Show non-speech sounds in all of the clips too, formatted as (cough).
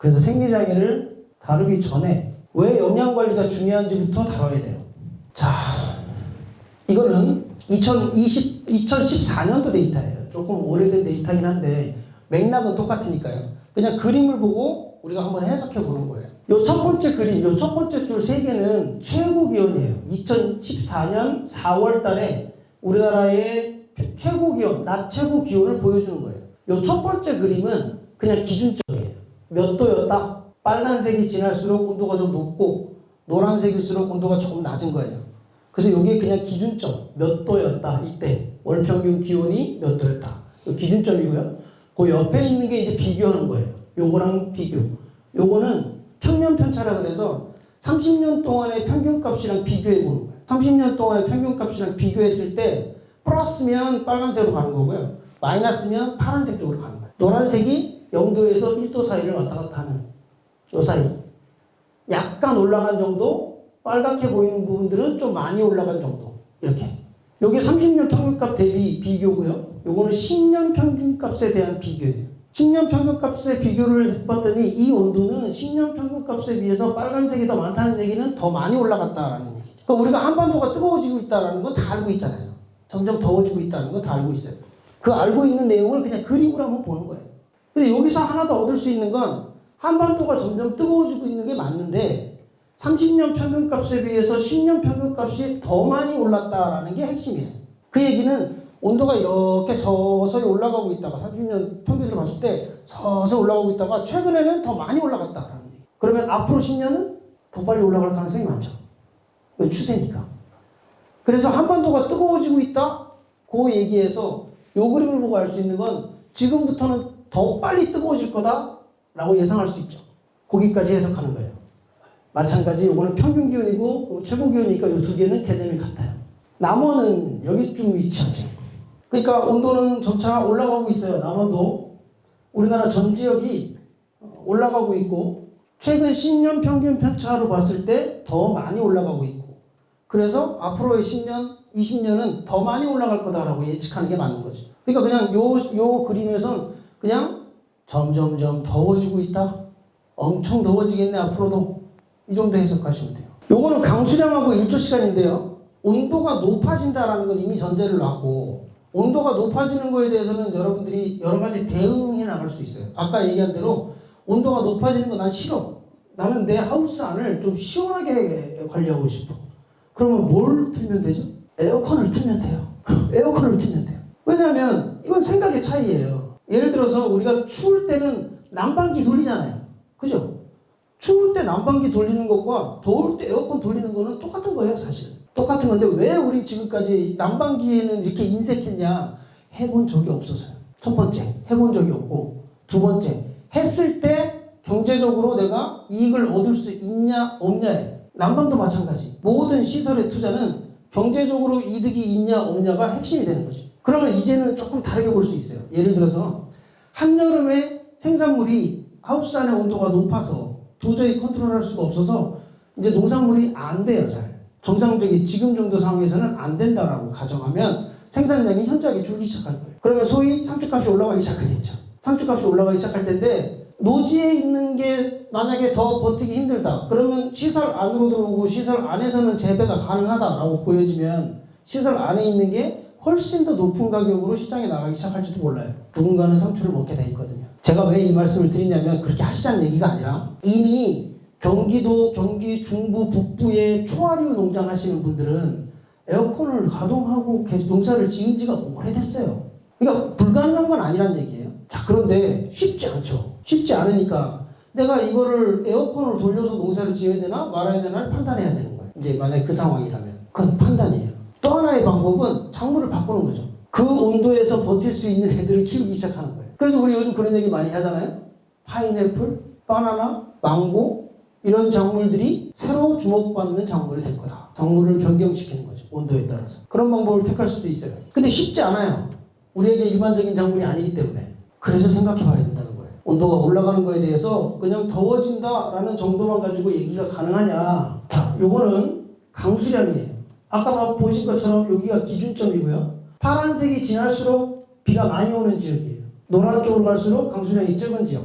그래서 생리장애를 다루기 전에 왜 영양 관리가 중요한지부터 다뤄야 돼요. 자, 이거는 2020, 2014년도 데이터예요. 조금 오래된 데이터긴 한데 맥락은 똑같으니까요. 그냥 그림을 보고 우리가 한번 해석해 보는 거예요. 요 첫 번째 그림, 요 첫 번째 줄 세 개는 최고 기온이에요. 2014년 4월 달에 우리나라의 최고 기온, 낮 최고 기온을 보여주는 거예요. 요 첫 번째 그림은 그냥 기준점이에요. 몇 도였다? 빨간색이 지날수록 온도가 좀 높고 노란색일수록 온도가 조금 낮은 거예요. 그래서 이게 그냥 기준점 몇 도였다 이때 월 평균 기온이 몇 도였다 이 기준점이고요. 그 옆에 있는 게 이제 비교하는 거예요. 요거랑 비교. 요거는 평년 편차라 그래서 30년 동안의 평균값이랑 비교해 보는 거예요. 30년 동안의 평균값이랑 비교했을 때 플러스면 빨간색으로 가는 거고요. 마이너스면 파란색 쪽으로 가는 거예요. 노란색이 0도에서 1도 사이를 왔다 갔다 하는 요 사이. 약간 올라간 정도, 빨갛게 보이는 부분들은 좀 많이 올라간 정도. 이렇게. 요게 30년 평균값 대비 비교고요. 요거는 10년 평균값에 대한 비교예요. 10년 평균값에 비교를 해봤더니 이 온도는 10년 평균값에 비해서 빨간색이 더 많다는 얘기는 더 많이 올라갔다라는 얘기죠. 그러니까 우리가 한반도가 뜨거워지고 있다는 건 다 알고 있잖아요. 점점 더워지고 있다는 건 다 알고 있어요. 그 알고 있는 내용을 그냥 그림으로 한번 보는 거예요. 근데 여기서 하나 더 얻을 수 있는 건 한반도가 점점 뜨거워지고 있는 게 맞는데 30년 평균값에 비해서 10년 평균값이 더 많이 올랐다라는 게 핵심이에요. 그 얘기는 온도가 이렇게 서서히 올라가고 있다가 30년 평균으로 봤을 때 서서히 올라가고 있다가 최근에는 더 많이 올라갔다라는 얘기. 그러면 앞으로 10년은 더 빨리 올라갈 가능성이 많죠. 추세니까. 그래서 한반도가 뜨거워지고 있다? 그 얘기에서 요 그림을 보고 알 수 있는 건 지금부터는 더 빨리 뜨거워질 거다라고 예상할 수 있죠. 거기까지 해석하는 거예요. 마찬가지 요거는 평균 기온이고 최고 기온이니까 이 두 개는 개념이 같아요. 남원은 여기쯤 위치하죠. 그러니까 온도는 점차 올라가고 있어요. 남원도 우리나라 전 지역이 올라가고 있고 최근 10년 평균 편차로 봤을 때 더 많이 올라가고 있고 그래서 앞으로의 10년, 20년은 더 많이 올라갈 거다라고 예측하는 게 맞는 거죠. 그러니까 그냥 요, 요 그림에선 그냥 점점점 더워지고 있다. 엄청 더워지겠네, 앞으로도. 이 정도 해석하시면 돼요. 요거는 강수량하고 일조 시간인데요. 온도가 높아진다라는 건 이미 전제를 놨고, 온도가 높아지는 거에 대해서는 여러분들이 여러 가지 대응해 나갈 수 있어요. 아까 얘기한 대로 온도가 높아지는 거 난 싫어. 나는 내 하우스 안을 좀 시원하게 관리하고 싶어. 그러면 뭘 틀면 되죠? 에어컨을 틀면 돼요. (laughs) 에어컨을 틀면 돼요. 왜냐하면 이건 생각의 차이예요. 예를 들어서 우리가 추울 때는 난방기 돌리잖아요. 그죠? 추울 때 난방기 돌리는 것과 더울 때 에어컨 돌리는 거는 똑같은 거예요, 사실. 똑같은 건데 왜 우리 지금까지 난방기에는 이렇게 인색했냐? 해본 적이 없어서요. 첫 번째, 해본 적이 없고 두 번째, 했을 때 경제적으로 내가 이익을 얻을 수 있냐 없냐에 난방도 마찬가지. 모든 시설의 투자는 경제적으로 이득이 있냐 없냐가 핵심이 되는 거죠. 그러면 이제는 조금 다르게 볼 수 있어요. 예를 들어서 한여름에 생산물이 하우스 안의 온도가 높아서 도저히 컨트롤할 수가 없어서 이제 농산물이 안 돼요, 잘. 정상적인 지금 정도 상황에서는 안 된다라고 가정하면 생산량이 현저하게 줄기 시작할 거예요. 그러면 소위 상추값이 올라가기 시작하겠죠. 상추값이 올라가기 시작할 텐데 노지에 있는 게 만약에 더 버티기 힘들다. 그러면 시설 안으로 들어오고 시설 안에서는 재배가 가능하다라고 보여지면 시설 안에 있는 게 훨씬 더 높은 가격으로 시장에 나가기 시작할지도 몰라요. 누군가는 상추를 먹게 돼 있거든요. 제가 왜 이 말씀을 드리냐면 그렇게 하시자는 얘기가 아니라 이미 경기도, 경기 중부, 북부에 초하류 농장 하시는 분들은 에어컨을 가동하고 계속 농사를 지은 지가 오래됐어요. 그러니까 불가능한 건 아니란 얘기예요. 자, 그런데 쉽지 않죠. 쉽지 않으니까 내가 이거를 에어컨을 돌려서 농사를 지어야 되나 말아야 되나를 판단해야 되는 거예요. 이제 만약에 그 상황이라면. 그건 판단이에요. 또 하나의 방법은 작물을 바꾸는 거죠. 그 온도에서 버틸 수 있는 애들을 키우기 시작하는 거예요. 그래서 우리 요즘 그런 얘기 많이 하잖아요. 파인애플, 바나나, 망고 이런 작물들이 새로 주목받는 작물이 될 거다. 작물을 변경시키는 거죠. 온도에 따라서. 그런 방법을 택할 수도 있어요. 근데 쉽지 않아요. 우리에게 일반적인 작물이 아니기 때문에. 그래서 생각해 봐야 된다는 거예요. 온도가 올라가는 거에 대해서 그냥 더워진다라는 정도만 가지고 얘기가 가능하냐. 자, 요거는 강수량이에요. 아까 보신 것처럼 여기가 기준점이고요. 파란색이 지날수록 비가 많이 오는 지역이에요. 노란 쪽으로 갈수록 강수량이 적은 지역.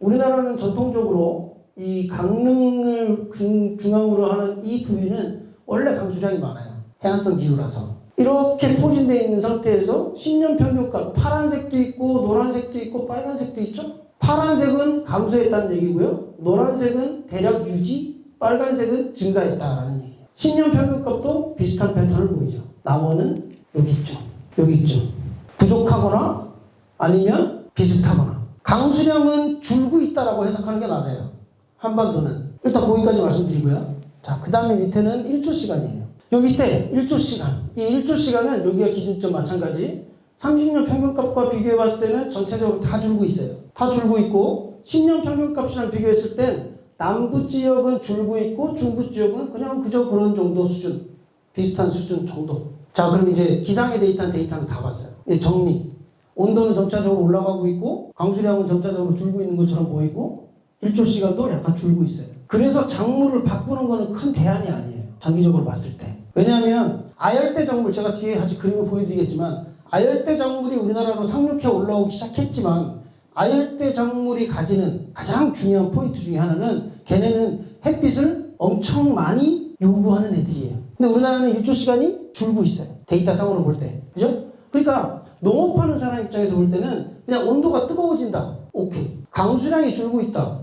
우리나라는 전통적으로 이 강릉을 중, 중앙으로 하는 이 부위는 원래 강수량이 많아요. 해안성 기후라서. 이렇게 포진되어 있는 상태에서 10년 평균값 파란색도 있고 노란색도 있고 빨간색도 있죠. 파란색은 감소했다는 얘기고요. 노란색은 대략 유지, 빨간색은 증가했다라는 얘기 10년 평균값도 비슷한 패턴을 보이죠. 남원은 여기 있죠. 여기 있죠. 부족하거나 아니면 비슷하거나. 강수량은 줄고 있다라고 해석하는 게 맞아요. 한반도는. 일단 거기까지 말씀드리고요. 자, 그 다음에 밑에는 1초 시간이에요. 요 밑에 1초 시간. 이 1초 시간은 여기가 기준점 마찬가지. 30년 평균값과 비교해 봤을 때는 전체적으로 다 줄고 있어요. 다 줄고 있고 10년 평균값이랑 비교했을 땐 남부 지역은 줄고 있고 중부 지역은 그냥 그저 그런 정도 수준. 비슷한 수준 정도. 자, 그럼 이제 기상에 대입한 데이터는 다 봤어요. 이제 정리. 온도는 점차적으로 올라가고 있고 강수량은 점차적으로 줄고 있는 것처럼 보이고 일조 시간도 약간 줄고 있어요. 그래서 작물을 바꾸는 거는 큰 대안이 아니에요. 장기적으로 봤을 때. 왜냐하면 아열대 작물 제가 뒤에 다시 그림을 보여드리겠지만 아열대 작물이 우리나라로 상륙해 올라오기 시작했지만 아열대 작물이 가지는 가장 중요한 포인트 중에 하나는 걔네는 햇빛을 엄청 많이 요구하는 애들이에요. 근데 우리나라는 일조 시간이 줄고 있어요. 데이터 상으로 볼 때. 그죠? 그러니까 농업하는 사람 입장에서 볼 때는 그냥 온도가 뜨거워진다. 오케이. 강수량이 줄고 있다.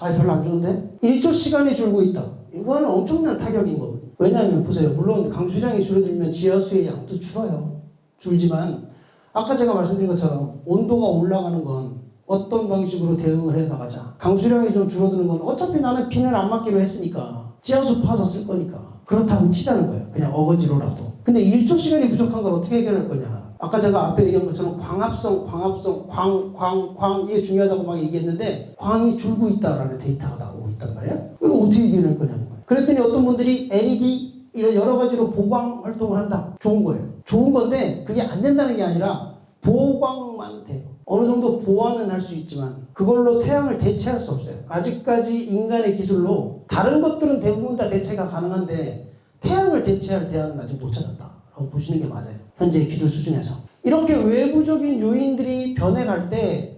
아, 별로 안 좋은데? 일조 시간이 줄고 있다. 이거는 엄청난 타격인 거거든요. 왜냐하면 보세요. 물론 강수량이 줄어들면 지하수의 양도 줄어요. 줄지만 아까 제가 말씀드린 것처럼 온도가 올라가는 건 어떤 방식으로 대응을 해 나가자. 강수량이 좀 줄어드는 건 어차피 나는 비는 안 맞기로 했으니까 지하수 파서 쓸 거니까 그렇다고 치자는 거예요. 그냥 어거지로라도. 근데 일조 시간이 부족한 걸 어떻게 해결할 거냐? 아까 제가 앞에 얘기한 것처럼 광합성, 광합성, 광, 광, 광 이게 중요하다고 막 얘기했는데 광이 줄고 있다라는 데이터가 나오고 있단 말이에요. 이거 어떻게 해결할 거냐는 거예요. 그랬더니 어떤 분들이 LED 이런 여러 가지로 보광 활동을 한다. 좋은 거예요. 좋은 건데 그게 안 된다는 게 아니라 보광만 돼요. 어느 정도 보완은 할 수 있지만 그걸로 태양을 대체할 수 없어요. 아직까지 인간의 기술로 다른 것들은 대부분 다 대체가 가능한데 태양을 대체할 대안은 아직 못 찾았다라고 보시는 게 맞아요. 현재 기술 수준에서. 이렇게 외부적인 요인들이 변해갈 때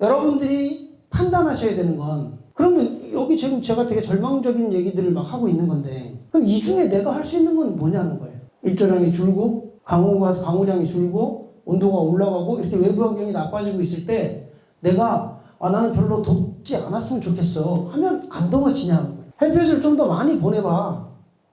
여러분들이 판단하셔야 되는 건 그러면 여기 지금 제가 되게 절망적인 얘기들을 막 하고 있는 건데 그럼 이 중에 내가 할 수 있는 건 뭐냐는 거예요. 일조량이 줄고 강우가 강우량이 줄고 온도가 올라가고 이렇게 외부 환경이 나빠지고 있을 때 내가 아 나는 별로 덥지 않았으면 좋겠어 하면 안 더워지냐는 거예요. 햇볕을 좀 더 많이 보내봐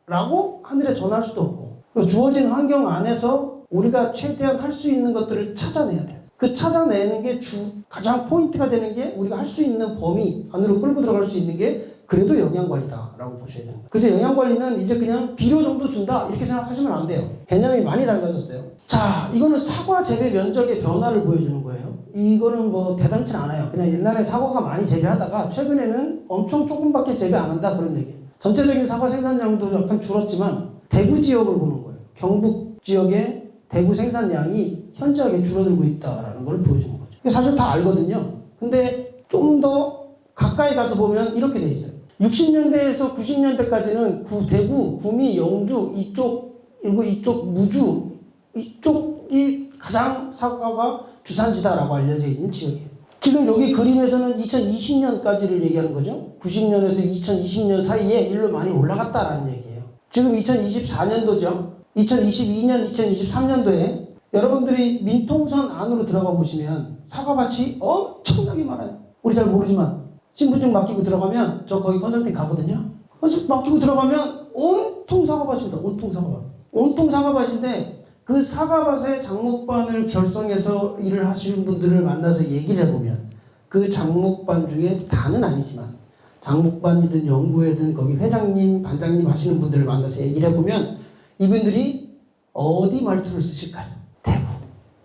라고 하늘에 전할 수도 없고 그 주어진 환경 안에서 우리가 최대한 할 수 있는 것들을 찾아내야 돼요. 그 찾아내는 게 주, 가장 포인트가 되는 게 우리가 할 수 있는 범위 안으로 끌고 들어갈 수 있는 게 그래도 영양관리다라고 보셔야 거예요. 그래서 영양관리는 이제 그냥 비료 정도 준다 이렇게 생각하시면 안 돼요. 개념이 많이 달라졌어요. 자, 이거는 사과 재배 면적의 변화를 보여주는 거예요. 이거는 뭐 대단치 않아요. 그냥 옛날에 사과가 많이 재배하다가 최근에는 엄청 조금밖에 재배 안 한다 그런 얘기예요. 전체적인 사과 생산량도 약간 줄었지만 대구 지역을 보는 거예요. 경북 지역의 대구 생산량이 현저하게 줄어들고 있다라는 걸 보여주는 거죠. 사실 다 알거든요. 근데 좀 더 가까이 가서 보면 이렇게 돼 있어요. 60년대에서 90년대까지는 구, 대구, 구미, 영주 이쪽 그리고 이쪽 무주 이쪽이 가장 사과가 주산지다라고 알려져 있는 지역이에요. 지금 여기 그림에서는 2020년까지를 얘기하는 거죠. 90년에서 2020년 사이에 일로 많이 올라갔다라는 얘기예요. 지금 2024년도죠. 2022년, 2023년도에 여러분들이 민통선 안으로 들어가 보시면 사과밭이 엄청나게 많아요. 우리 잘 모르지만 신분증 맡기고 들어가면 저 거기 컨설팅 가거든요. 컨설팅 맡기고 들어가면 온통 사과밭입니다. 온통 사과밭. 온통 사과밭인데 그 사과밭의 장목반을 결성해서 일을 하시는 분들을 만나서 얘기를 해보면 그 장목반 중에 다는 아니지만 장목반이든 연구회든 거기 회장님, 반장님 하시는 분들을 만나서 얘기를 해보면 이분들이 어디 말투를 쓰실까요? 대구.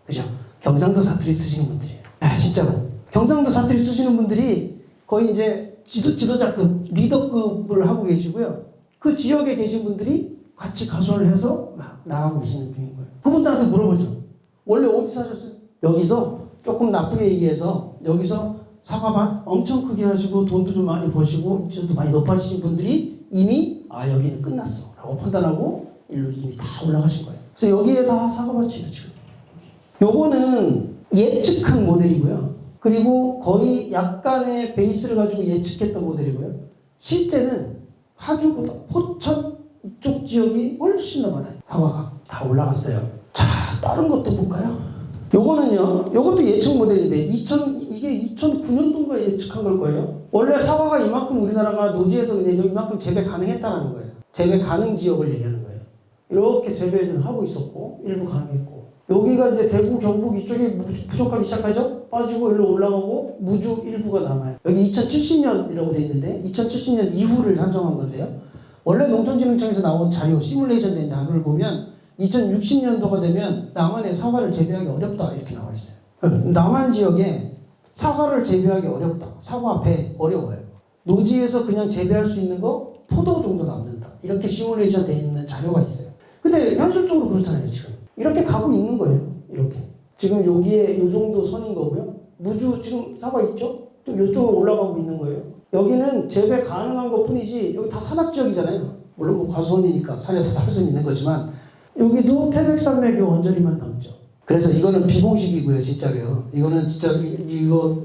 그죠? 경상도 사투리 쓰시는 분들이에요. 아, 진짜로. 경상도 사투리 쓰시는 분들이 거의 이제 지도, 지도자급, 리더급을 하고 계시고요. 그 지역에 계신 분들이 같이 가수를 해서 막 나가고 계시는 중인 거예요. 그분들한테 물어보죠. 원래 어디 사셨어요? 여기서 조금 나쁘게 얘기해서 여기서 사과밭 엄청 크게 하시고 돈도 좀 많이 버시고 인지도 많이 높아지신 분들이 이미 아 여기는 끝났어 라고 판단하고 일로 이미 다 올라가신 거예요. 그래서 여기에 다 사과밭이에요 지금. 요거는 예측한 모델이고요. 그리고 거의 약간의 베이스를 가지고 예측했던 모델이고요. 실제는 파주보다 포천 이쪽 지역이 훨씬 더 많아요. 사과가 다 올라갔어요. 자, 다른 것도 볼까요? 요거는요, 요것도 예측 모델인데, 2000, 이게 2009년도인가 예측한 걸 거예요. 원래 사과가 이만큼 우리나라가 노지에서 그냥 이만큼 재배 가능했다는 거예요. 재배 가능 지역을 얘기하는 거예요. 이렇게 재배를 하고 있었고, 일부 가능했고. 여기가 이제 대구, 경북 이쪽이 부족하기 시작하죠? 빠지고 일로 올라가고, 무주 일부가 남아요. 여기 2070년이라고 돼 있는데, 2070년 이후를 산정한 건데요. 원래 농촌진흥청에서 나온 자료, 시뮬레이션 된 자료를 보면, 2060년도가 되면 남한에 사과를 재배하기 어렵다 이렇게 나와 있어요. (laughs) 남한 지역에 사과를 재배하기 어렵다. 사과 배 어려워요. 노지에서 그냥 재배할 수 있는 거 포도 정도 남는다. 이렇게 시뮬레이션 돼 있는 자료가 있어요. 근데 현실적으로 그렇잖아요, 지금. 이렇게 가고 있는 거예요. 이렇게. 지금 여기에 요 정도 선인 거고요. 무주 지금 사과 있죠? 좀 이쪽으로 올라가고 있는 거예요. 여기는 재배 가능한 것 뿐이지 여기 다 산악 지역이잖아요. 물론 뭐 과수원이니까 산에서 할수 있는 거지만 여기도 태백산맥의 원전이만 남죠. 그래서 이거는 비공식이고요, 진짜로요. 이거는 진짜 이- 이거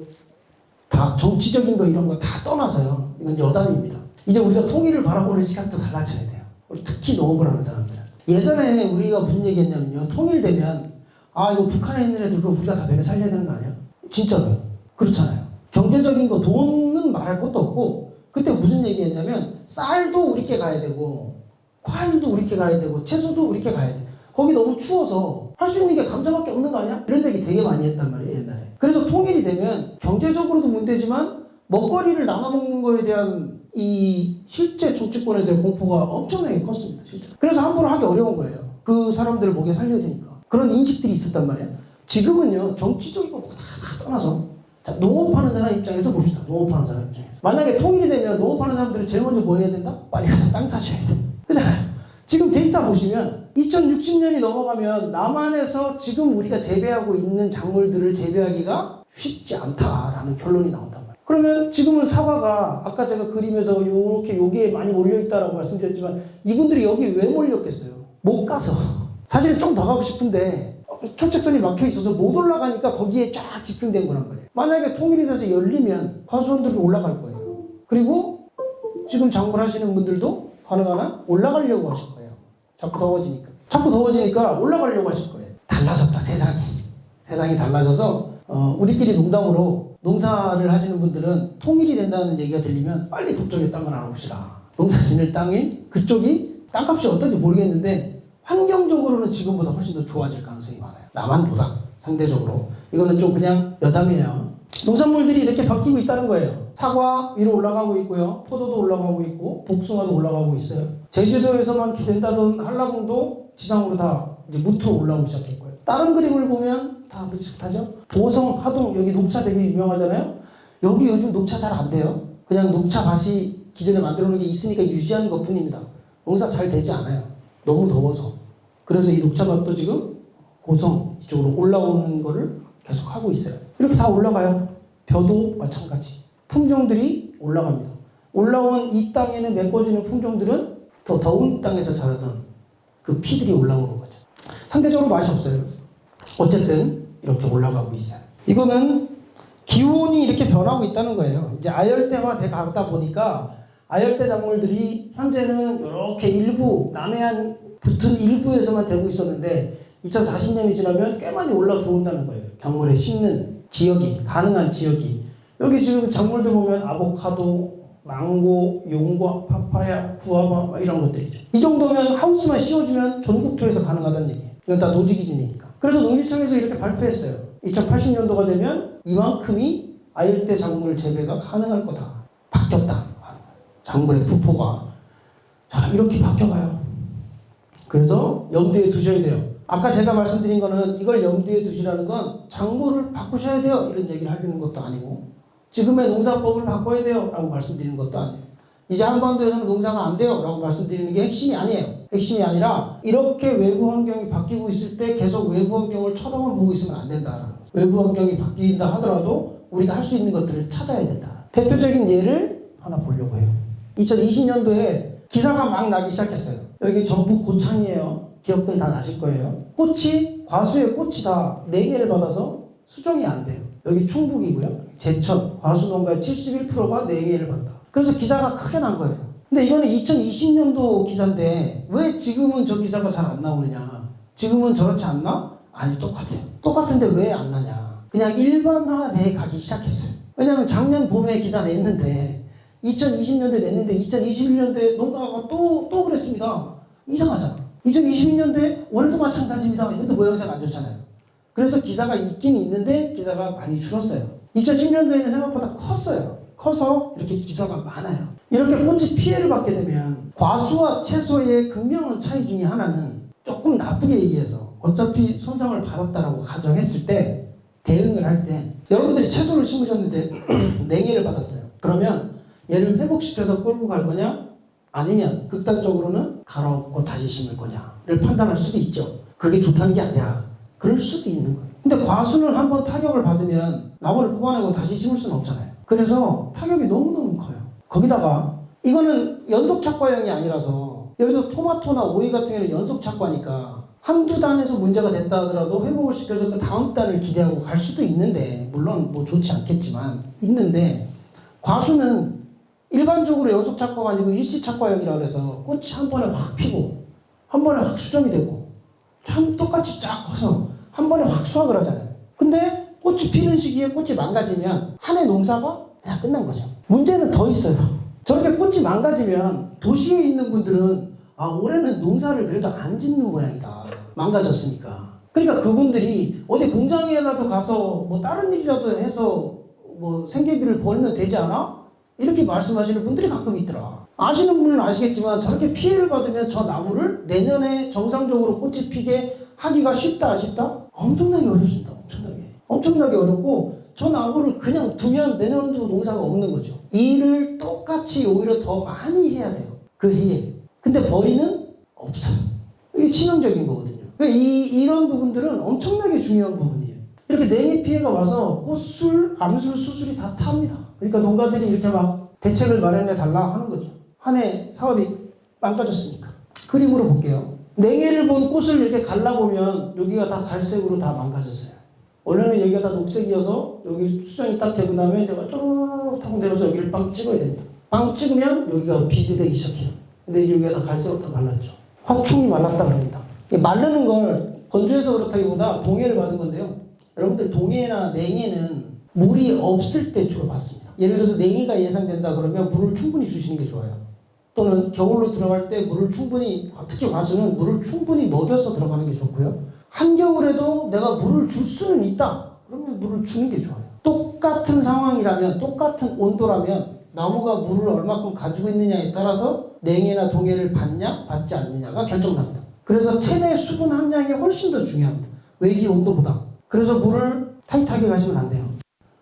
다 정치적인 거 이런 거 다 떠나서요. 이건 여담입니다. 이제 우리가 통일을 바라보는 시각도 달라져야 돼요. 특히 농업을 하는 사람들은. 예전에 우리가 무슨 얘기했냐면요. 통일되면 아 이거 북한에 있는 애들 그거 우리가 다 먹여 살려야 되는 거 아니야? 진짜로요. 그렇잖아요. 경제적인 거 돈은 말할 것도 없고 그때 무슨 얘기했냐면 쌀도 우리께 가야 되고 과일도 우리께 가야 되고 채소도 우리께 가야 돼. 거기 너무 추워서 할 수 있는 게 감자밖에 없는 거 아니야? 이런 얘기 되게 많이 했단 말이에요 옛날에. 그래서 통일이 되면 경제적으로도 문제지만 먹거리를 나눠 먹는 거에 대한 이 실제 정치권에서의 공포가 엄청나게 컸습니다. 실제. 그래서 함부로 하기 어려운 거예요. 그 사람들을 먹여 살려야 되니까. 그런 인식들이 있었단 말이에요. 지금은요 정치적인 거 다, 다 떠나서 자, 농업하는 사람 입장에서 봅시다. 농업하는 사람 입장에서. 만약에 통일이 되면 농업하는 사람들이 제일 먼저 뭐 해야 된다? 빨리 가서 땅 사셔야 돼. 그잖아요. 지금 데이터 보시면 2060년이 넘어가면 남한에서 지금 우리가 재배하고 있는 작물들을 재배하기가 쉽지 않다라는 결론이 말이에요. 그러면 지금은 사과가 아까 제가 그림에서 이렇게 여기에 많이 몰려 있다라고 말씀드렸지만 이분들이 여기 왜 몰렸겠어요? 못 가서. 사실 좀 더 가고 싶은데 철책선이 막혀 있어서 못 올라가니까 거기에 쫙 집중된 거란 말이에요. 만약에 통일이 돼서 열리면 과수원들이 올라갈 거예요. 그리고 지금 작물 하시는 분들도 가능하나 올라가려고 하실 거예요. 자꾸 더워지니까. 자꾸 더워지니까 올라가려고 하실 거예요. 달라졌다 세상이. 세상이 달라져서 어, 우리끼리 농담으로 농사를 하시는 분들은 통일이 된다는 얘기가 들리면 빨리 북쪽에 땅을 알아봅시다. 농사 지을 땅이 그쪽이 땅값이 어떤지 모르겠는데 환경적으로는 지금보다 훨씬 더 좋아질 가능성이 많아요. 남한보다 상대적으로. 이거는 좀 그냥 여담이에요. 농산물들이 이렇게 바뀌고 있다는 거예요. 사과 위로 올라가고 있고요. 포도도 올라가고 있고 복숭아도 올라가고 있어요. 제주도에서만 된다던 한라봉도 지상으로 다 이제 무토 올라오기 시작했고요. 다른 그림을 보면 다 비슷하죠. 보성, 하동 여기 녹차 되게 유명하잖아요. 여기 요즘 녹차 잘 안 돼요. 그냥 녹차 밭이 기존에 만들어 놓은 게 있으니까 유지하는 것 뿐입니다. 농사 잘 되지 않아요. 너무 더워서. 그래서 이 녹차밭도 지금 고성 이쪽으로 올라오는 거를 계속 하고 있어요. 이렇게 다 올라가요. 벼도 마찬가지. 품종들이 올라갑니다. 올라온 이 땅에는 메꿔지는 품종들은 더 더운 땅에서 자라던 그 피들이 올라오는 거죠. 상대적으로 맛이 없어요. 어쨌든 이렇게 올라가고 있어요. 이거는 기온이 이렇게 변하고 있다는 거예요. 이제 아열대화 돼 가다 보니까 아열대 작물들이 현재는 이렇게 일부 남해안 붙은 일부에서만 되고 있었는데 2040년이 지나면 꽤 많이 올라 들어온다는 거예요. 작물에 심는 지역이 가능한 지역이 여기 지금 작물들 보면 아보카도, 망고, 용과, 파파야, 구아바 막 이런 것들이죠. 이 정도면 하우스만 씌워주면 전국토에서 가능하다는 얘기예요. 이건 다 노지 기준이니까. 그래서 농지청에서 이렇게 발표했어요. 2080년도가 되면 이만큼이 아열대 작물 재배가 가능할 거다. 바뀌었다. 작물의 부포가 자 이렇게 바뀌어가요. 그래서 염두에 두셔야 돼요. 아까 제가 말씀드린 거는 이걸 염두에 두시라는 건 작물을 바꾸셔야 돼요. 이런 얘기를 하려는 것도 아니고 지금의 농사법을 바꿔야 돼요. 라고 말씀드리는 것도 아니에요. 이제 한반도에서는 농사가 안 돼요. 라고 말씀드리는 게 핵심이 아니에요. 핵심이 아니라 이렇게 외부 환경이 바뀌고 있을 때 계속 외부 환경을 쳐다만 보고 있으면 안 거죠. 외부 환경이 바뀐다 하더라도 우리가 할 수 있는 것들을 찾아야 된다. 대표적인 예를 하나 보려고 해요. 2020년도에 기사가 막 나기 시작했어요. 여기 전북 고창이에요. 기억들 다 나실 거예요. 꽃이 과수의 꽃이 다 4개를 받아서 수정이 안 돼요. 여기 충북이고요. 제천, 과수 농가의 71%가 냉해를 받다. 그래서 기사가 크게 난 거예요. 근데 이거는 2020년도 기사인데 왜 지금은 저 기사가 잘 안 나오느냐? 지금은 저렇지 않나? 아니 똑같아요. 똑같은데 왜 안 나냐? 그냥 일반화돼 가기 시작했어요. 왜냐면 작년 봄에 기사 냈는데 2020년도에 냈는데 2021년도에 농가가 또, 또 그랬습니다. 이상하잖아. 2022년도에 올해도 마찬가지입니다. 이것도 모양새가 안 좋잖아요. 그래서 기사가 있긴 있는데 기사가 많이 줄었어요. 2010년도에는 생각보다 컸어요. 커서 이렇게 기사가 많아요. 이렇게 꽃이 피해를 받게 되면 과수와 채소의 극명한 차이 중에 하나는 조금 나쁘게 얘기해서 어차피 손상을 받았다라고 가정했을 때 대응을 할 때 여러분들이 채소를 심으셨는데 (clears throat) 냉해를 받았어요. 그러면 얘를 회복시켜서 끌고 갈 거냐 아니면 극단적으로는 갈아엎고 다시 심을 거냐를 판단할 수도 있죠. 그게 좋다는 게 아니라 그럴 수도 있는 거예요. 근데 과수는 한번 타격을 받으면 나무를 뽑아내고 다시 심을 수는 없잖아요. 그래서 타격이 너무너무 커요. 거기다가 이거는 연속 착과형이 아니라서 예를 들어 토마토나 오이 같은 경우는 연속 착과니까 한두 단에서 문제가 됐다 하더라도 회복을 시켜서 그 다음 단을 기대하고 갈 수도 있는데 물론 뭐 좋지 않겠지만 있는데 과수는 일반적으로 연속 착과가 아니고 일시 착과형이라 그래서 꽃이 한 번에 확 피고 한 번에 확 수정이 되고 참 똑같이 쫙 커서 한 번에 확 수확을 하잖아요. 근데 꽃이 피는 시기에 꽃이 망가지면 한 해 농사가 그냥 끝난 거죠. 문제는 더 있어요. 저렇게 꽃이 망가지면 도시에 있는 분들은 아 올해는 농사를 그래도 안 짓는 모양이다. 망가졌으니까. 그러니까 그분들이 어디 공장에라도 가서 뭐 다른 일이라도 해서 뭐 생계비를 벌면 되지 않아? 이렇게 말씀하시는 분들이 가끔 있더라. 아시는 분은 아시겠지만 저렇게 피해를 받으면 저 나무를 내년에 정상적으로 꽃이 피게 하기가 쉽다 안 쉽다? 엄청나게 어렵습니다. 엄청나게. 어렵고 저 나무를 그냥 두면 내년도 농사가 없는 거죠. 일을 똑같이 오히려 더 많이 해야 돼요. 그 해에. 근데 벌이는 없어요. 이게 치명적인 거거든요. 그러니까 이, 이런 부분들은 엄청나게 중요한 부분이에요. 이렇게 냉해 피해가 와서 꽃술, 암술, 수술이 다 탑니다. 그러니까 농가들이 이렇게 막 대책을 마련해 달라 하는 거죠. 한 해 사업이 망가졌으니까. 그림으로 볼게요. 냉해를 본 꽃을 이렇게 갈라보면 여기가 다 갈색으로 다 망가졌어요. 원래는 여기가 다 녹색이어서 여기 수정이 딱 되고 나면 제가 쪼르륵 하고 내려서 여기를 빵 찍어야 됩니다. 빵 찍으면 여기가 비대되기 시작해요. 근데 여기가 다 갈색으로 다 말랐죠. 화총이 말랐다 그럽니다. 이 마르는 걸 건조해서 그렇다기보다 동해를 받은 건데요. 여러분들 동해나 냉해는 물이 없을 때 주로 받습니다. 예를 들어서 냉해가 예상된다 그러면 물을 충분히 주시는 게 좋아요. 또는 겨울로 들어갈 때 물을 충분히 특히 과수는 물을 충분히 먹여서 들어가는 게 좋고요. 한겨울에도 내가 물을 줄 수는 있다. 그러면 물을 주는 게 좋아요. 똑같은 상황이라면 똑같은 온도라면 나무가 물을 얼마큼 가지고 있느냐에 따라서 냉해나 동해를 받냐 받지 않느냐가 결정납니다. 그래서 체내 수분 함량이 훨씬 더 중요합니다. 외기 온도보다. 그래서 물을 타이트하게 가시면 안 돼요.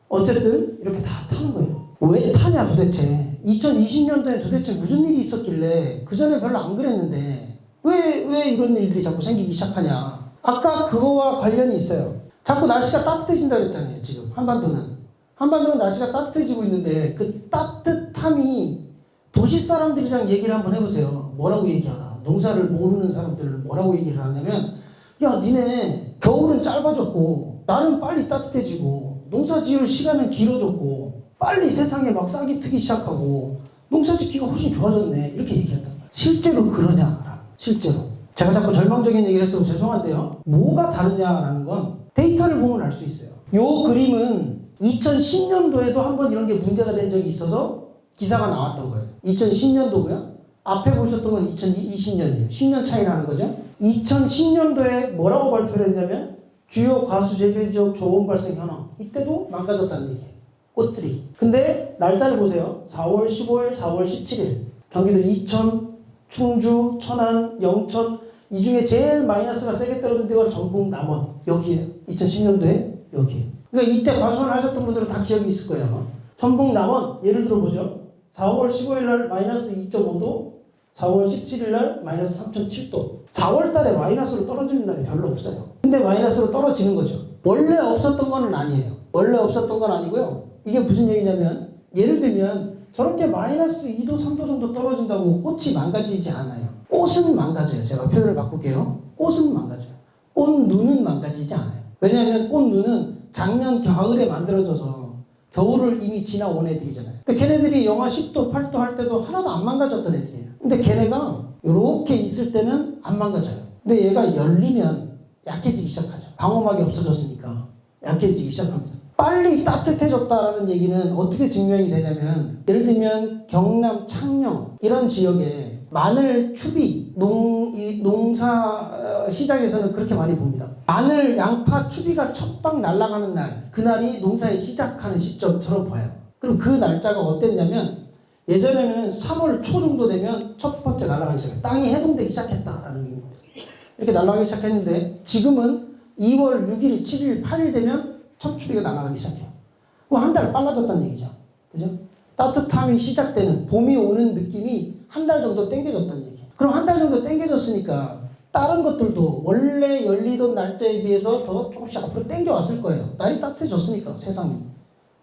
어쨌든 이렇게 다 타는 거예요. 왜 타냐 도대체? 2020년도에 도대체 무슨 일이 있었길래 그 전에 별로 안 그랬는데 왜 왜 이런 일들이 자꾸 생기기 시작하냐? 아까 그거와 관련이 있어요. 자꾸 날씨가 따뜻해진다 그랬잖아요. 지금 한반도는 한반도는 날씨가 따뜻해지고 있는데 그 따뜻함이 도시 사람들이랑 얘기를 한번 해보세요. 뭐라고 얘기하나? 농사를 모르는 사람들은 뭐라고 얘기를 하냐면 야 니네 겨울은 짧아졌고 나는 빨리 따뜻해지고 농사 지을 시간은 길어졌고 빨리 세상에 막 싹이 트기 시작하고 농사 짓기가 훨씬 좋아졌네 이렇게 얘기한다 실제로 그러냐 실제로 제가 자꾸 절망적인 얘기를 해서 죄송한데요. 뭐가 다르냐라는 건 데이터를 보면 알 수 있어요. 요 그림은 2010년도에도 한번 이런 게 문제가 된 적이 있어서 기사가 나왔던 거예요. 2010년도고요. 앞에 보셨던 건 2020년이에요. 10년 차이 나는 거죠. 2010년도에 뭐라고 발표를 했냐면 주요 가수 재배 지역 저온 발생 현황. 이때도 망가졌다는 얘기예요. 꽃들이. 근데 날짜를 보세요. 4월 15일, 4월 17일. 경기도 이천, 충주, 천안, 영천 이 중에 제일 마이너스가 세게 떨어진 데가 전북 남원 여기에요. 2010년도에 여기. 그러니까 이때 과수원 하셨던 분들은 다 기억이 있을 거예요. 아마. 전북 남원 예를 들어 보죠. 4월 15일 날 마이너스 2.5도, 4월 17일 날 마이너스 3.7도. 4월 달에 마이너스로 떨어지는 날이 별로 없어요. 근데 마이너스로 떨어지는 거죠. 원래 없었던 건 아니에요. 원래 없었던 건 아니고요. 이게 무슨 얘기냐면 예를 들면 저렇게 마이너스 2도, 3도 정도 떨어진다고 꽃이 망가지지 않아요. 꽃은 망가져요. 제가 표현을 바꿀게요. 꽃은 망가져요. 꽃 눈은 망가지지 않아요. 왜냐하면 꽃 눈은 작년 가을에 만들어져서 겨울을 이미 지나온 애들이잖아요. 근데 걔네들이 영하 10도, 8도 할 때도 하나도 안 망가졌던 애들이에요. 근데 걔네가 이렇게 있을 때는 안 망가져요. 근데 얘가 열리면 약해지기 시작하죠. 방어막이 없어졌으니까 약해지기 시작합니다. 빨리 따뜻해졌다라는 얘기는 어떻게 증명이 되냐면 예를 들면 경남 창녕 이런 지역에 마늘 추비 농, 이 농사 어, 시장에서는 그렇게 많이 봅니다. 마늘 양파 추비가 첫방 날아가는 날 그날이 농사의 시작하는 시점처럼 봐요. 그럼 그 날짜가 어땠냐면 예전에는 3월 초 정도 되면 첫 번째 날아가기 시작해요. 땅이 해동되기 시작했다라는 의미입니다. 이렇게 날아가기 시작했는데 지금은 2월 6일, 7일, 8일 되면 첫 추비가 날아가기 시작해요. 그럼 한 달 빨라졌다는 얘기죠. 그죠? 따뜻함이 시작되는 봄이 오는 느낌이 한 달 정도 땡겨졌다는 얘기예요. 그럼 한 달 정도 땡겨졌으니까 다른 것들도 원래 열리던 날짜에 비해서 더 조금씩 앞으로 땡겨왔을 거예요. 날이 따뜻해졌으니까 세상이.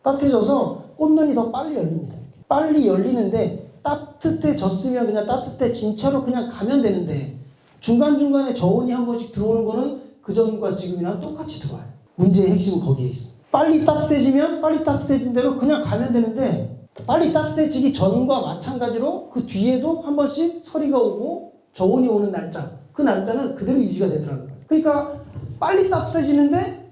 따뜻해져서 꽃눈이 더 빨리 열립니다. 빨리 열리는데 따뜻해졌으면 그냥 따뜻해진 채로 그냥 가면 되는데 중간중간에 저온이 한 번씩 들어오는 거는 그전과 지금이랑 똑같이 들어와요. 문제의 핵심은 거기에 있습니다. 빨리 따뜻해지면 빨리 따뜻해진 대로 그냥 가면 되는데 빨리 따뜻해지기 전과 마찬가지로 그 뒤에도 한 번씩 서리가 오고 저온이 오는 날짜 그 날짜는 그대로 유지가 되더라고요. 그러니까 빨리 따뜻해지는데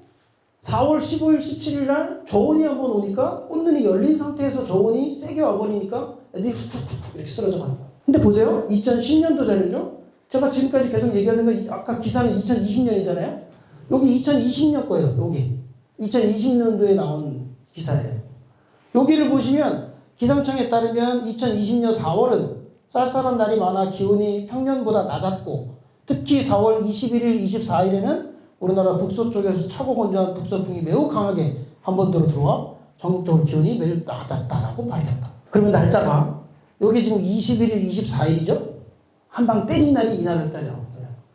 4월 15일, 17일 날 저온이 한 번 오니까 꽃눈이 열린 상태에서 저온이 세게 와버리니까 애들이 훅훅훅 이렇게 쓰러져 가는 거예요. 근데 보세요. 2010년도 자료죠? 제가 지금까지 계속 얘기하는 거 아까 기사는 2020년이잖아요. 여기 2020년 거예요. 여기 2020년도에 나온 기사예요. 여기를 보시면 기상청에 따르면 2020년 4월은 쌀쌀한 날이 많아 기온이 평년보다 낮았고 특히 4월 21일, 24일에는 우리나라 북서 쪽에서 차고 건조한 북서풍이 매우 강하게 한 번더러 들어와 전국적으로 기온이 매우 낮았다라고 밝혔다. 그러면 날짜가 여기 지금 21일, 24일이죠? 한방 때린 날이 이날을 따져.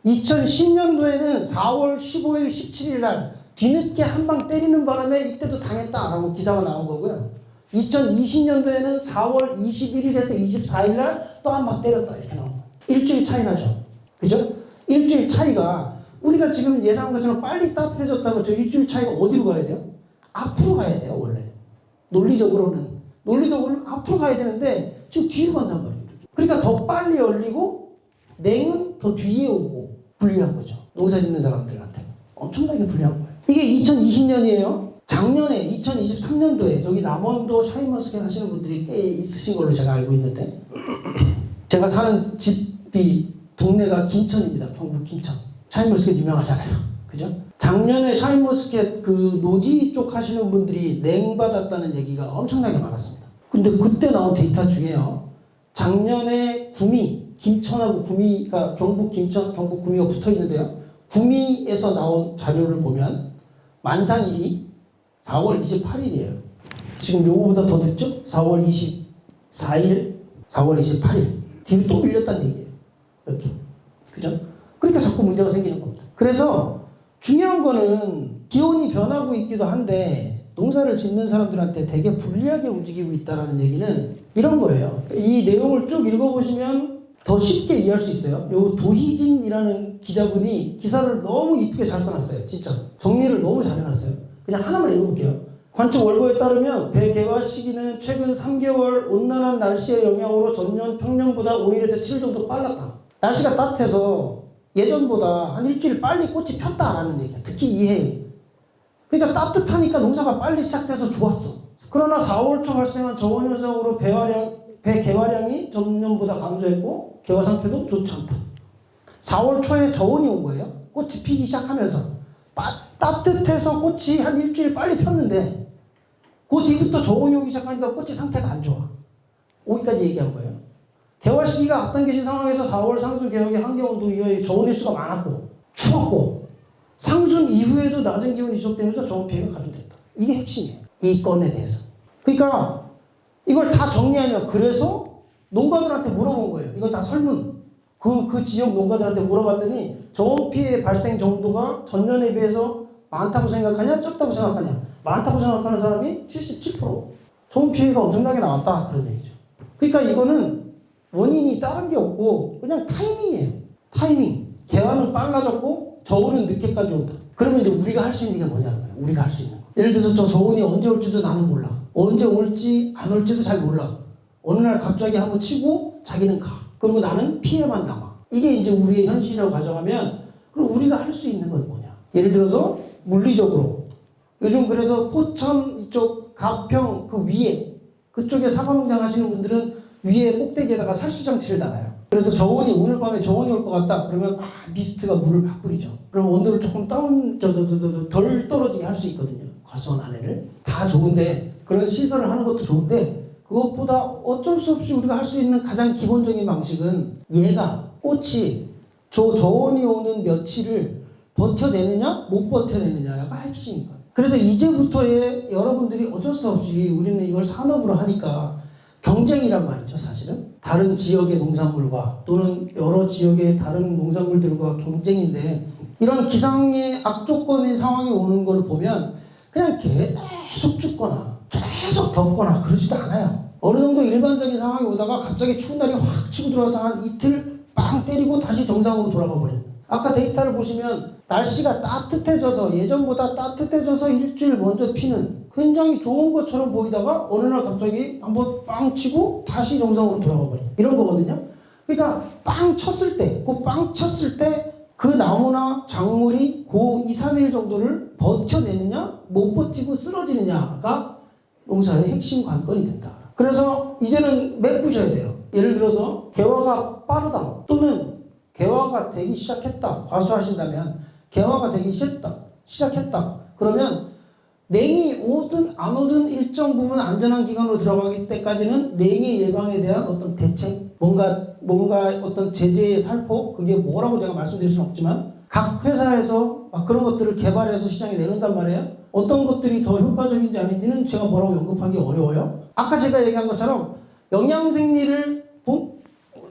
2010년도에는 4월 15일, 17일 날 뒤늦게 한방 때리는 바람에 이때도 당했다라고 기사가 나온 거고요. 2020년도에는 4월 21일에서 24일 날 또 한 방 때렸다 이렇게 거예요. 일주일 차이 나죠. 그죠? 일주일 차이가 우리가 지금 예상한 것처럼 빨리 따뜻해졌다면 저 일주일 차이가 어디로 가야 돼요? 앞으로 가야 돼요, 원래. 논리적으로는. 논리적으로는 앞으로 가야 되는데 지금 뒤로 간단 말이에요. 그러니까 더 빨리 열리고 냉은 더 뒤에 오고 불리한 거죠. 농사 짓는 사람들한테. 엄청나게 불리한 거예요. 이게 2020년이에요. 작년에 2023년도에 여기 남원도 샤인머스켓 하시는 분들이 꽤 있으신 걸로 제가 알고 있는데 (clears throat) 제가 사는 집이 동네가 김천입니다. 경북 김천. 샤인머스켓 유명하잖아요. 그죠? 작년에 샤인머스켓 그 노지 쪽 하시는 분들이 냉 받았다는 얘기가 엄청나게 많았습니다. 근데 그때 나온 데이터 중에요. 작년에 구미, 김천하고 구미가 경북 김천, 경북 구미가 붙어 있는데요. 구미에서 나온 자료를 보면 만상일이 4월 28일이에요. 지금 요거보다 더 늦죠? 4월 24일, 4월 28일. 뒤로 또 밀렸다는 얘기예요. 이렇게. 그죠? 그러니까 자꾸 문제가 생기는 겁니다. 그래서 중요한 거는 기온이 변하고 있기도 한데 농사를 짓는 사람들한테 되게 불리하게 움직이고 있다는 얘기는 이런 거예요. 이 내용을 쭉 읽어보시면 더 쉽게 이해할 수 있어요. 요 도희진이라는 기자분이 기사를 너무 이쁘게 잘 써놨어요. 진짜 정리를 너무 잘 해놨어요. 그냥 하나만 읽어볼게요. 관측 월보에 따르면 배 개화 시기는 최근 3개월 온난한 날씨의 영향으로 전년 평년보다 5일에서 7일 정도 빨랐다. 날씨가 따뜻해서 예전보다 한 일주일 빨리 꽃이 폈다라는 얘기야. 특히 이해. 그러니까 따뜻하니까 농사가 빨리 시작돼서 좋았어. 그러나 4월 초 발생한 저온 현상으로 배화량, 배 개화량이 전년보다 감소했고 개화 상태도 좋지 않다. 4월 초에 저온이 온 거예요. 꽃이 피기 시작하면서. 빠- 따뜻해서 꽃이 한 일주일 빨리 폈는데 그 뒤부터 저온이 오기 시작하니까 꽃이 상태가 안 좋아. 오기까지 얘기한 거예요. 개화 시기가 앞당겨진 상황에서 4월 상수 개혁의 한겨온도 이후에 저온 일수가 많았고 추웠고 상순 이후에도 낮은 기온이 지속되면서 저온 피해가 가중됐다. 이게 핵심이에요. 이 건에 대해서. 그러니까 이걸 다 정리하면 그래서 농가들한테 물어본 거예요. 이건 다 설문. 그, 그 지역 농가들한테 물어봤더니 저온 피해 발생 정도가 전년에 비해서 많다고 생각하냐, 적다고 생각하냐. 많다고 생각하는 사람이 77%. 저온 피해가 엄청나게 나왔다. 그런 얘기죠. 그러니까 이거는 원인이 다른 게 없고 그냥 타이밍이에요. 타이밍. 개화는 빨라졌고 저울은 늦게까지 온다. 그러면 이제 우리가 할 수 있는 게 뭐냐는 거예요. 우리가 할 수 있는 거. 예를 들어서 저 저온이 언제 올지도 나는 몰라. 언제 올지 안 올지도 잘 몰라. 어느 날 갑자기 한번 치고 자기는 가. 그리고 나는 피해만 남아. 이게 이제 우리의 현실이라고 가정하면 그럼 우리가 할 수 있는 건 뭐냐? 예를 들어서 물리적으로 요즘 그래서 포천 이쪽 가평 그 위에 그쪽에 사과농장 하시는 분들은 위에 꼭대기에다가 살수장치를 달아요. 그래서 저온이 오늘 밤에 저온이 올 것 같다. 그러면 막 미스트가 물을 막 뿌리죠. 그럼 온도를 조금 다운 저저저덜 떨어지게 할 수 있거든요. 과수원 안에를 다 좋은데 그런 시설을 하는 것도 좋은데 그것보다 어쩔 수 없이 우리가 할 수 있는 가장 기본적인 방식은 얘가 꽃이 저 저온이 오는 며칠을 버텨내느냐 못 버텨내느냐가 핵심인 거예요. 그래서 이제부터의 여러분들이 어쩔 수 없이 우리는 이걸 산업으로 하니까 경쟁이란 말이죠, 사실은. 다른 지역의 농산물과 또는 여러 지역의 다른 농산물들과 경쟁인데 이런 기상의 악조건인 상황이 오는 걸 보면 그냥 계속 춥거나 계속 덥거나 그러지도 않아요. 어느 정도 일반적인 상황이 오다가 갑자기 추운 날이 확 치고 들어와서 한 이틀 빵 때리고 다시 정상으로 돌아가 버려요. 아까 데이터를 보시면 날씨가 따뜻해져서 예전보다 따뜻해져서 일주일 먼저 피는 굉장히 좋은 것처럼 보이다가 어느 날 갑자기 한번 빵 치고 다시 정상으로 돌아가 버려. 이런 거거든요. 그러니까 빵 쳤을 때, 그 빵 쳤을 때 그 나무나 작물이 그 2, 3일 정도를 버텨내느냐, 못 버티고 쓰러지느냐가 농사의 핵심 관건이 된다. 그래서 이제는 메꾸셔야 돼요. 예를 들어서 개화가 빠르다 또는 개화가 되기 시작했다. 과수하신다면 개화가 되기 시작했다. 시작했다. 그러면 냉이 오든 안 오든 일정 부분 안전한 기간으로 들어가기 때까지는 냉이 예방에 대한 어떤 대책, 뭔가 뭔가 어떤 제재의 살포, 그게 뭐라고 제가 말씀드릴 수는 없지만 각 회사에서 막 그런 것들을 개발해서 시장에 내놓는단 말이에요. 어떤 것들이 더 효과적인지 아닌지는 제가 뭐라고 언급하기 어려워요. 아까 제가 얘기한 것처럼 영양생리를 본-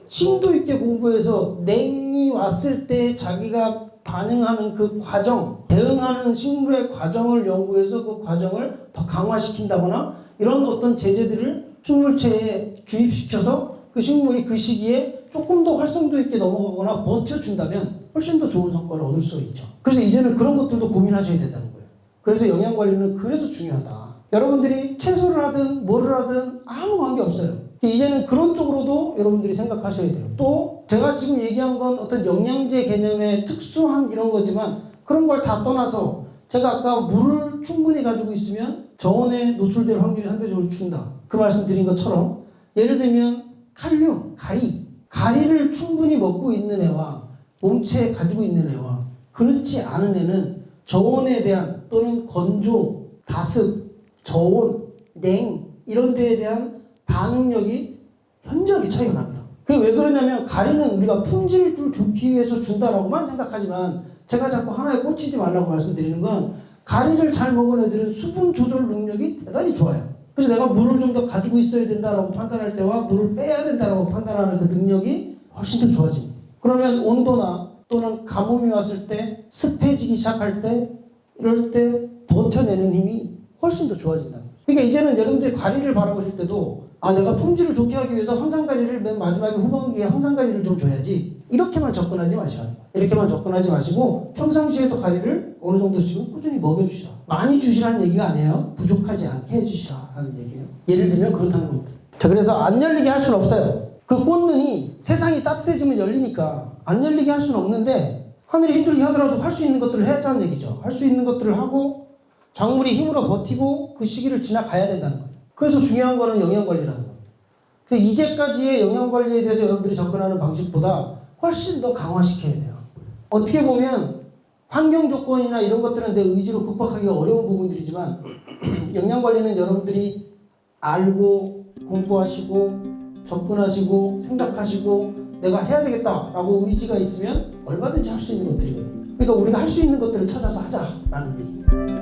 심도 있게 공부해서 냉이 왔을 때 자기가 반응하는 그 과정, 대응하는 식물의 과정을 연구해서 그 과정을 더 강화시킨다거나 이런 어떤 제재들을 식물체에 주입시켜서 그 식물이 그 시기에 조금 더 활성도 있게 넘어가거나 버텨준다면 훨씬 더 좋은 성과를 얻을 수 있죠. 그래서 이제는 그런 것들도 고민하셔야 된다는 거예요. 그래서 영양 관리는 그래서 중요하다. 여러분들이 채소를 하든 뭐를 하든 아무 관계 없어요. 이제는 그런 쪽으로도 여러분들이 생각하셔야 돼요. 또 제가 지금 얘기한 건 어떤 영양제 개념의 특수한 이런 거지만 그런 걸 다 떠나서 제가 아까 물을 충분히 가지고 있으면 저온에 노출될 확률이 상대적으로 준다. 그 말씀 드린 것처럼 예를 들면 칼륨, 가리. 가리를 충분히 먹고 있는 애와 몸체에 가지고 있는 애와 그렇지 않은 애는 저온에 대한 또는 건조, 다습, 저온, 냉 이런 데에 대한 반응력이 현저하게 차이가 납니다. 그게 왜 그러냐면 가리는 우리가 품질을 좋기 위해서 준다라고만 생각하지만 제가 자꾸 하나에 꽂히지 말라고 말씀드리는 건 가리를 잘 먹은 애들은 수분 조절 능력이 대단히 좋아요. 그래서 내가 물을 좀 더 가지고 있어야 된다라고 판단할 때와 물을 빼야 된다라고 판단하는 그 능력이 훨씬 더 좋아집니다. 그러면 온도나 또는 가뭄이 왔을 때 습해지기 시작할 때 이럴 때 버텨내는 힘이 훨씬 더 좋아진다. 그러니까 이제는 여러분들이 가리를 바라보실 때도 아 내가 품질을 좋게 하기 위해서 항상가리를 맨 마지막에 후반기에 항상가리를 좀 줘야지 이렇게만 접근하지 마시라. 이렇게만 접근하지 마시고 평상시에도 가리를 어느 정도씩은 꾸준히 먹여주시라. 많이 주시라는 얘기가 아니에요. 부족하지 않게 해주시라는 얘기예요. 예를 들면 그렇다는 겁니다. 자 그래서 안 열리게 할 수는 없어요. 그 꽃눈이 세상이 따뜻해지면 열리니까 안 열리게 할 수는 없는데 하늘이 힘들게 하더라도 할 수 있는 것들을 해야자는 얘기죠. 할 수 있는 것들을 하고 작물이 힘으로 버티고 그 시기를 지나가야 된다는 거예요. 그래서 중요한 거는 영양 관리라는 거예요. 그래서 이제까지의 영양 관리에 대해서 여러분들이 접근하는 방식보다 훨씬 더 강화시켜야 돼요. 어떻게 보면 환경 조건이나 이런 것들은 내 의지로 극복하기가 어려운 부분들이지만 (clears throat) 영양 관리는 여러분들이 알고 공부하시고 접근하시고 생각하시고 내가 해야 되겠다라고 의지가 있으면 얼마든지 할 수 있는 것들이거든요. 그러니까 우리가 할 수 있는 것들을 찾아서 하자라는 얘기.